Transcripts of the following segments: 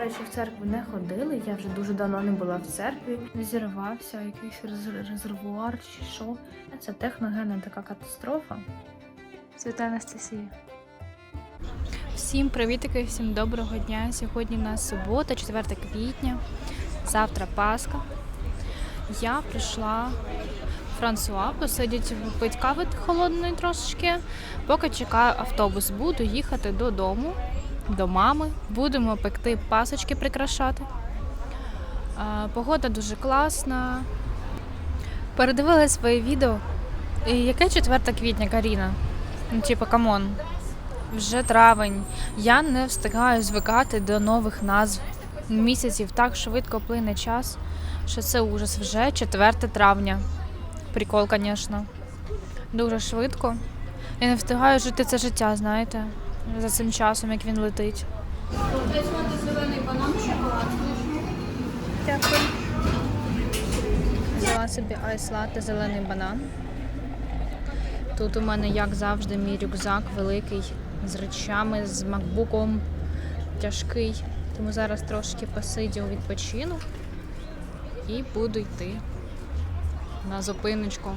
Речі, в церкву не ходили, я вже дуже давно не була в церкві. Зірвався якийсь рез- резервуар чи що. Це техногенна така катастрофа. Свята Анастасія. Всім привітики, всім доброго дня. Сьогодні у нас субота, 4 квітня. Завтра Пасха. Я прийшла в Франсуа посидіти, попити кави холодної трошечки. Поки чекаю автобус, буду їхати додому, до мами. Будемо пекти пасочки, прикрашати. Погода дуже класна. Передивила своє відео. І яке 4 квітня, Каріна? Ну, типу, камон. Вже травень. Я не встигаю звикати до нових назв місяців. Так швидко плине час, що це ужас. Вже 4 травня. Прикол, звісно. Дуже швидко. Я не встигаю жити це життя, знаєте, за цим часом, як він летить. зелений банан шоколад. Дякую. Взяла собі айс латте зелений банан. Тут у мене, як завжди, мій рюкзак великий з речами, з макбуком тяжкий. Тому зараз трошки посидю відпочину і буду йти на зупиночку.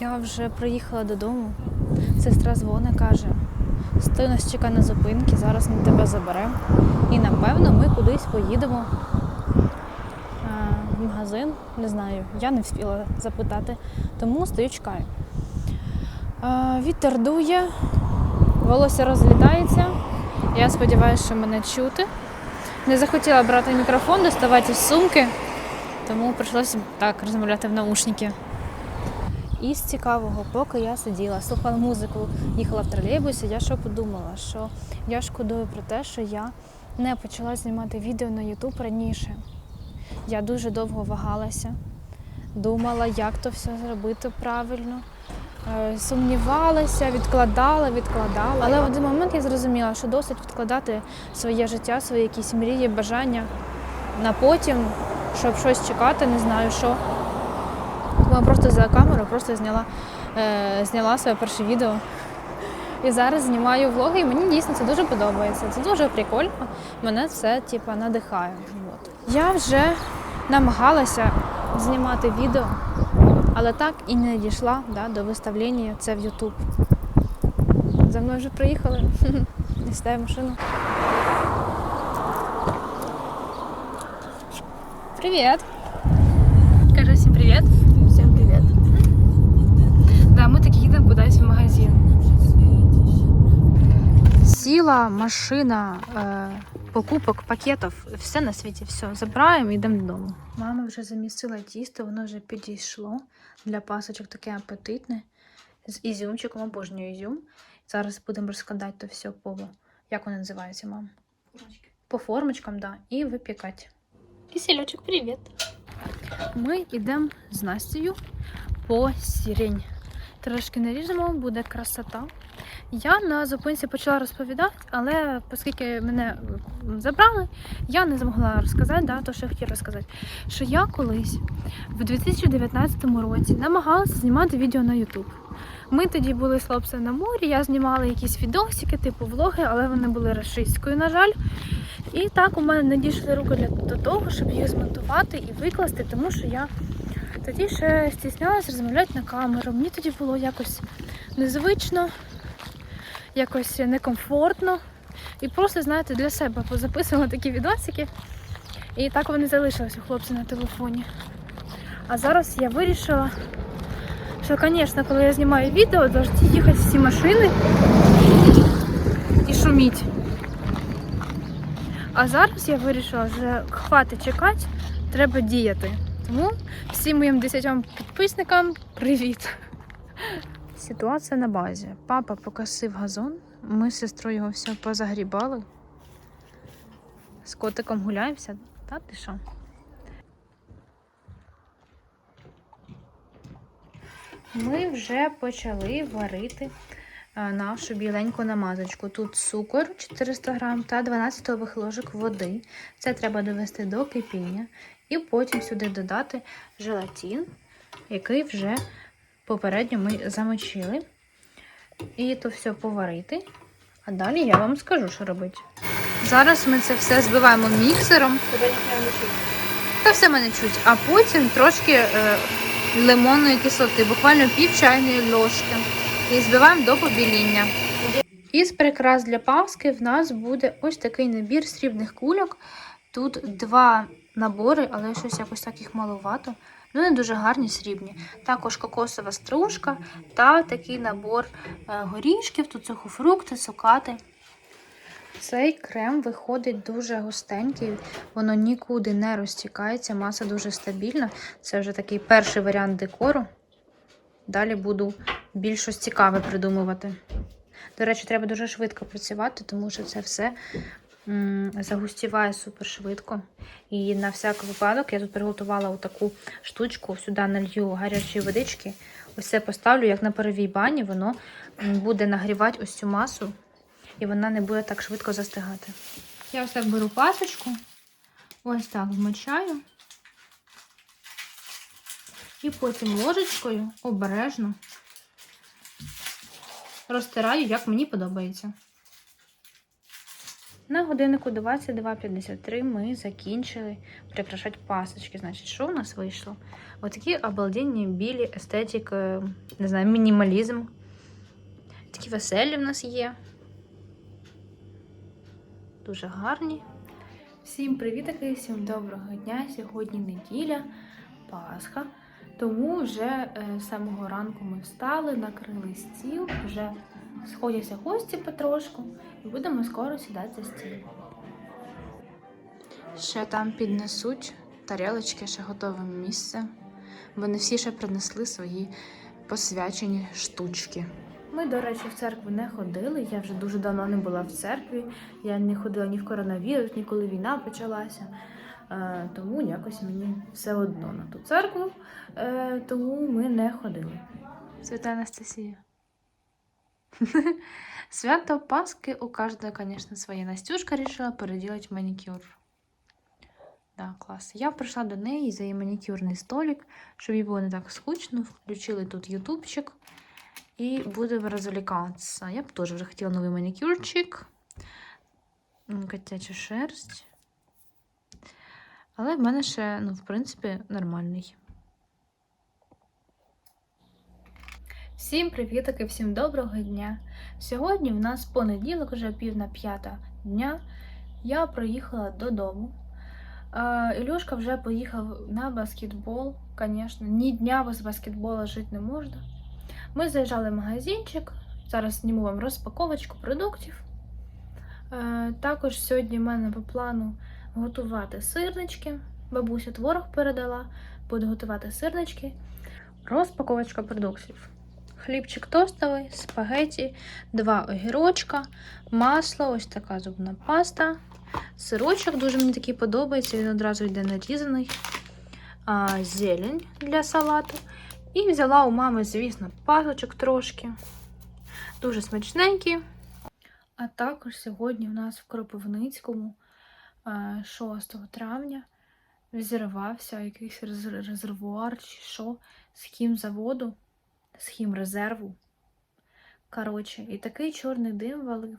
Я вже приїхала додому. Сестра дзвони каже: стой нас чекай на зупинки, зараз ми тебе заберемо. І напевно ми кудись поїдемо е, в магазин. Не знаю, я не встигла запитати, тому стою чекаю. Е, Вітер дує, волосся розлітається. Я сподіваюся, що мене чути. Не захотіла брати мікрофон, доставати з сумки, тому прийшлося так розмовляти в наушники. І з цікавого, поки я сиділа, слухала музику, їхала в тролейбусі, я що подумала, що я шкодую про те, що я не почала знімати відео на YouTube раніше. Я дуже довго вагалася, думала, як то все зробити правильно. Е, Сумнівалася, відкладала, відкладала. Але в один момент я зрозуміла, що досить відкладати своє життя, свої якісь мрії, бажання на потім, щоб щось чекати, не знаю що. Я просто за камеру просто зняла, е, зняла своє перше відео. І зараз знімаю влоги, і мені дійсно це дуже подобається. Це дуже прикольно. Мене це типу, надихає. От. Я вже намагалася знімати відео, але так і не дійшла да, до виставлення це в YouTube. За мною вже приїхали. Не сідаю машину. Привіт! Сіла машина е, покупок, пакетів, все на світі, все. Забираємо і йдемо додому. Мама вже замісила тісто, воно вже підійшло. Для пасочок таке апетитне. З ізюмчиком, обожнюю ізюм. Зараз будемо розкладати то все по. Як воно називається, мам? По формочкам, да, і випікати. Кисельочок, привіт. Ми йдемо з Настею по сірень. Трошки наріжемо, буде красота. Я на зупинці почала розповідати, але оскільки мене забрали, я не змогла розказати да, то, що я хотіла розказати. Що я колись в 2019 році намагалася знімати відео на YouTube. Ми тоді були з хлопцем на морі, я знімала якісь відосики, типу влоги, але вони були рашистською, на жаль. І так у мене не дійшли руки для до того, щоб їх змонтувати і викласти, тому що я тоді ще стіснялася розмовляти на камеру. Мені тоді було якось незвично, якось некомфортно. І просто, знаєте, для себе позаписувала такі відосики. І так вони залишились у хлопця на телефоні. А зараз я вирішила, що, звісно, коли я знімаю відео, завжди їхати всі машини і шуміть. А зараз я вирішила вже хватить чекати, треба діяти. Тому всім моїм 10 підписникам привіт! Ситуація на базі. Папа покосив газон, ми з сестрою його все позагрібали. З котиком гуляємося. Та ти що? Ми вже почали варити е, нашу біленьку намазочку. Тут цукор 400 грам та 12 столових ложок води. Це треба довести до кипіння. І потім сюди додати желатин, який вже попередньо ми замочили. І то все поварити. А далі я вам скажу, що робити. Зараз ми це все збиваємо міксером. Тебе не чуть. Та все мене чуть. А потім трошки е, лимонної кислоти, буквально пів чайної ложки. І збиваємо до побіління. Із прикрас для паски в нас буде ось такий набір срібних кульок. Тут два набори, але щось якось так їх маловато. Не дуже гарні срібні. Також кокосова стружка та такий набор е, горішків, тут сухофрукти, цукати. Цей крем виходить дуже густенький, воно нікуди не розтікається, маса дуже стабільна. Це вже такий перший варіант декору. Далі буду більш цікаве придумувати. До речі, треба дуже швидко працювати, тому що це все загустіває супер швидко. І на всяк випадок я тут приготувала таку штучку, сюди налью гарячої водички. Ось це поставлю, як на паровій бані, воно буде нагрівати ось цю масу і вона не буде так швидко застигати. Я ось так беру пасочку, ось так вмочаю. І потім ложечкою обережно розтираю, як мені подобається. На годиннику 22.53 ми закінчили прикрашати пасочки. Значить, що у нас вийшло? Отакі обалденні білі естетик, е, не знаю, мінімалізм. Такі веселі в нас є. Дуже гарні. Всім привітки, всім доброго дня. Сьогодні неділя, Пасха. Тому вже е, з самого ранку ми встали, накрили стіл, вже сходяться гості потрошку і будемо скоро сідати за стіл. Ще там піднесуть тарелочки, ще готове місце. Вони всі ще принесли свої посвячені штучки. Ми, до речі, в церкву не ходили. Я вже дуже давно не була в церкві. Я не ходила ні в коронавірус, ні коли війна почалася. Е, тому якось мені все одно на ту церкву, е, тому ми не ходили. Свята Анастасія. Свято Пасхи у кожного, конечно, своє. Настюшка решила переделать маникюр. Да, клас. Я прийшла до неї за її манікюрний столик, щоб їй було не так скучно. Включили тут ютубчик і будемо розвлікатися. Я б теж вже хотіла новий манікюрчик. Котяча шерсть. Але в мене ще, ну, в принципі, нормальний. Всім привітки, всім доброго дня. Сьогодні в нас понеділок, вже пів на п'ята дня. Я приїхала додому. Ілюшка вже поїхав на баскетбол. Звісно, ні дня без баскетбола жити не можна. Ми заїжджали в магазинчик. Зараз зніму вам розпаковочку продуктів. Також сьогодні в мене по плану готувати сирнички. Бабуся творог передала, буду готувати сирнички. Розпаковочка продуктів. Хлібчик тостовий, спагеті, два огірочка, масло, ось така зубна паста, сирочок дуже мені такий подобається, він одразу йде нарізаний, а, зелень для салату. І взяла у мами, звісно, пасочок трошки. Дуже смачненькі. А також сьогодні в нас в Кропивницькому е, 6 травня взірвався якийсь резервуар чи що з хімзаводу, з хімрезерву. Коротше, і такий чорний дим валив,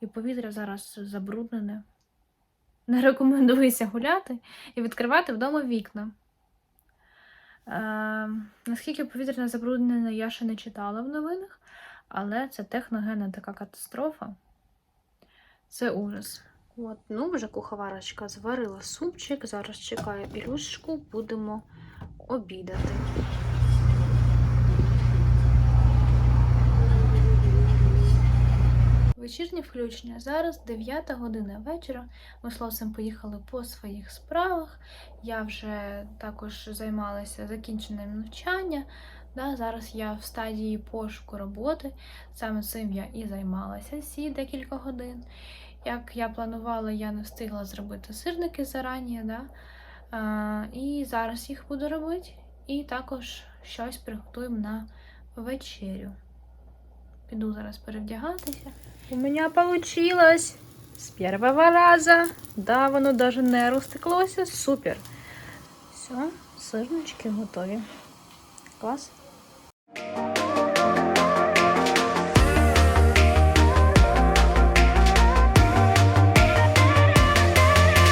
і повітря зараз забруднене. Не рекомендується гуляти і відкривати вдома вікна. Е, наскільки повітряне забруднене, я ще не читала в новинах, але це техногенна така катастрофа. Це ужас. От, ну, вже куховарочка зварила супчик. Зараз чекаю Ілюшку, будемо обідати. Вечірнє включення. Зараз 9 година вечора. Ми з Лосем поїхали по своїх справах. Я вже також займалася закінченням навчання. Да, зараз я в стадії пошуку роботи. Саме цим я і займалася ці декілька годин. Як я планувала, я не встигла зробити сирники зарані, да? а, і зараз їх буду робити. І також щось приготуємо на вечерю. Піду зараз перевдягатися. У мене вийшло з першого разу. Да, воно навіть не розтеклося. Супер. Все, сирнички готові. Клас.